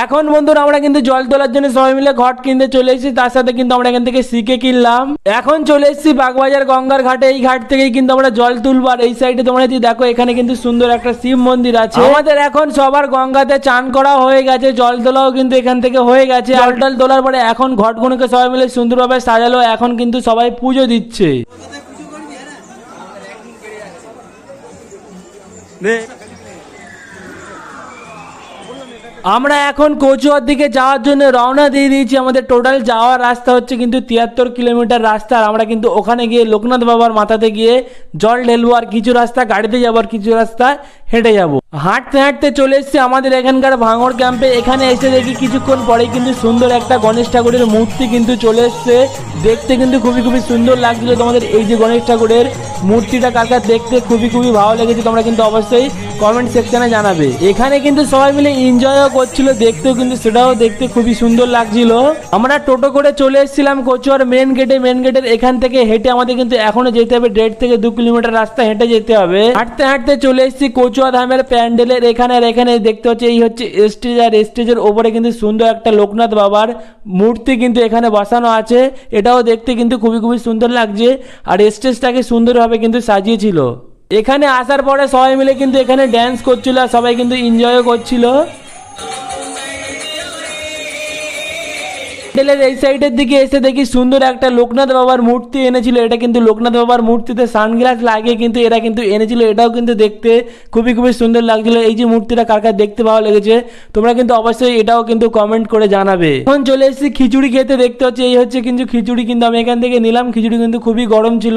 এখন বন্ধুরা আমরা কিন্তু জল তোলার জন্য সবাই মিলে ঘট কিনতে চলে এসেছি তার সাথে কিন্তু আমরা এখান থেকে শিখে কিনলাম। এখন চলে এসেছি বাগবাজার গঙ্গার ঘাটে এই ঘাট থেকেই কিন্তু আমরা জল তুলবো আর এই সাইডে তোমরা যদি দেখো এখানে কিন্তু সুন্দর একটা শিব মন্দির আছে। আমাদের এখন সবার গঙ্গাতে চান করা হয়ে গেছে জল তোলাও কিন্তু এখান থেকে হয়ে গেছে। জল টল তোলার পরে এখন ঘটগুলোকে সবাই মিলে সুন্দরভাবে সাজালো এখন কিন্তু সবাই পুজো দিচ্ছে। আমরা এখন কচুয়ার দিকে যাওয়ার জন্য রওনা দিয়ে দিয়েছি। আমাদের টোটাল যাওয়ার রাস্তা হচ্ছে কিন্তু তিয়াত্তর কিলোমিটার রাস্তা। আর আমরা কিন্তু ওখানে গিয়ে লোকনাথ বাবার মাথাতে গিয়ে জল ঢেলবো আর কিছু রাস্তা, গাড়িতে যাবার কিছু রাস্তা। হেঁটে যাব। হাঁটতে হাঁটতে চলে এসেছি আমাদের এখানকার ভাঙড় ক্যাম্পে এখানে এসে দেখি কিছুক্ষণ পরেই কিন্তু সুন্দর একটা গণেশ ঠাকুরের মূর্তি কিন্তু চলে এসছে। দেখতে কিন্তু খুবই খুবই সুন্দর লাগছিল তোমাদের। এই যে গণেশ ঠাকুরের মূর্তিটা কাকা দেখতে খুবই খুবই ভালো লেগেছে তোমরা কিন্তু অবশ্যই কমেন্ট সেকশনে জানাবে। এখানে কিন্তু সবাই মিলে এনজয়ও করছিল, দেখতেও কিন্তু সেটাও দেখতে খুবই সুন্দর লাগছিল। আমরা টোটো করে চলে এসেছিলাম কচুয়ার মেন গেটে মেন গেটের এখান থেকে হেঁটে আমাদের কিন্তু এখনও যেতে হবে। দেড় থেকে দু কিলোমিটার রাস্তা হেঁটে যেতে হবে। হাঁটতে হাঁটতে চলে এসেছি কচুয়া ধামের প্যান্ডেলের এখানে আর এখানে দেখতে হচ্ছে, এই হচ্ছে স্টেজ আর স্টেজের ওপরে কিন্তু সুন্দর একটা লোকনাথ বাবার মূর্তি কিন্তু এখানে বসানো আছে। এটাও দেখতে কিন্তু খুবই খুবই সুন্দর লাগছে আর স্টেজটাকে সুন্দরভাবে কিন্তু সাজিয়েছিল। এখানে আসার পরে সবাই মিলে কিন্তু এখানে ড্যান্স করছিল আর সবাই কিন্তু এনজয়ও করছিল। প্যান্ডেলের এই সাইডের দিকে এসে দেখি সুন্দর একটা লোকনাথ বাবার মূর্তি এনেছিল। এটা কিন্তু লোকনাথ বাবার মূর্তিতে সানগ্লাস লাগিয়ে কিন্তু এরা কিন্তু এনেছিল। এটাও কিন্তু দেখতে খুবই খুবই সুন্দর লাগছিল। এই যে মূর্তিটা কার কার দেখতে ভালো লেগেছে তোমরা কিন্তু অবশ্যই এটাও কিন্তু কমেন্ট করে জানাবে। এখন চলে এসেছি খিচুড়ি খেতে দেখতে হচ্ছে এই হচ্ছে কিন্তু খিচুড়ি কিন্তু আমি এখান থেকে নিলাম। খিচুড়ি কিন্তু খুবই গরম ছিল।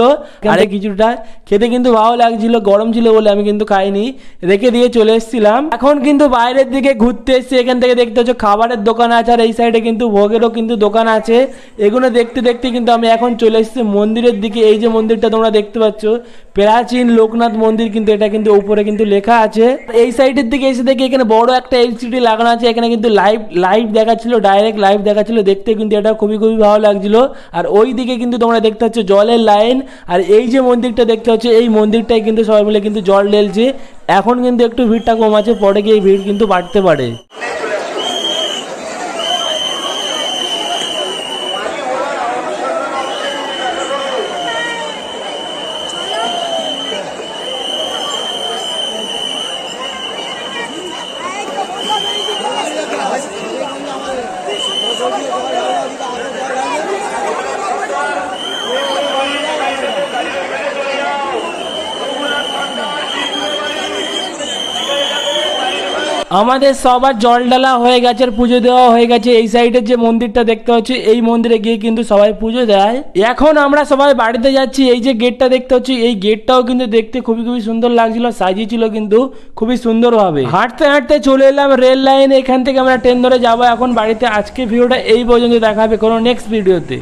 আর এই খিচুড়িটা খেতে কিন্তু ভালো লাগছিল গরম ছিল বলে আমি কিন্তু খাইনি। রেখে দিয়ে চলে এসেছিলাম। এখন কিন্তু বাইরের দিকে ঘুরতে এসেছি। এখান থেকে দেখতে হচ্ছে খাবারের দোকান আছে আর এই সাইডে কিন্তু ভোগেরও কিন্তু দোকান আছে। এগুলো দেখতে দেখতে কিন্তু আমি এখন চলে এসেছি। মন্দিরের দিকে এই যে মন্দিরটা তোমরা দেখতে পাচ্ছ, প্রাচীন লোকনাথ মন্দির কিন্তু এটা কিন্তু উপরে কিন্তু লেখা আছে। এই সাইডের দিকে এসে দেখি এখানে বড় একটা এলসিডি লাগানো আছে। এখানে কিন্তু লাইভ লাইভ দেখাচ্ছিল, ডাইরেক্ট লাইভ দেখাচ্ছিল। দেখতে কিন্তু এটা খুবই খুবই ভালো লাগছিল। আর ওই দিকে কিন্তু তোমরা দেখতে পাচ্ছ জলের লাইন। আর এই যে মন্দিরটা দেখতে হচ্ছে এই মন্দিরটাই কিন্তু সবাই মিলে কিন্তু জল ঢেলছে। এখন কিন্তু একটু ভিড়টা কম আছে, পরে গিয়ে ভিড় কিন্তু বাড়তে পারে। আমাদের সবার জল ডালা হয়ে গেছে পুজো দেওয়া হয়ে গেছে। এই সাইডের যে মন্দিরটা দেখতে হচ্ছে এই মন্দিরে গিয়ে কিন্তু সবাই পুজো দেয়। এখন আমরা সবাই বাড়িতে যাচ্ছি, এই যে গেটটা দেখতে হচ্ছে এই গেটটাও কিন্তু দেখতে খুবই খুবই সুন্দর লাগছিল সাজিয়েছিল কিন্তু খুবই সুন্দরভাবে। হাঁটতে হাঁটতে চলে এলাম রেল লাইন, এখান থেকে আমরা ট্রেন ধরে যাব। এখন বাড়িতে আজকে ভিডিওটা এই পর্যন্ত দেখাবে, কোনো নেক্সট ভিডিওতে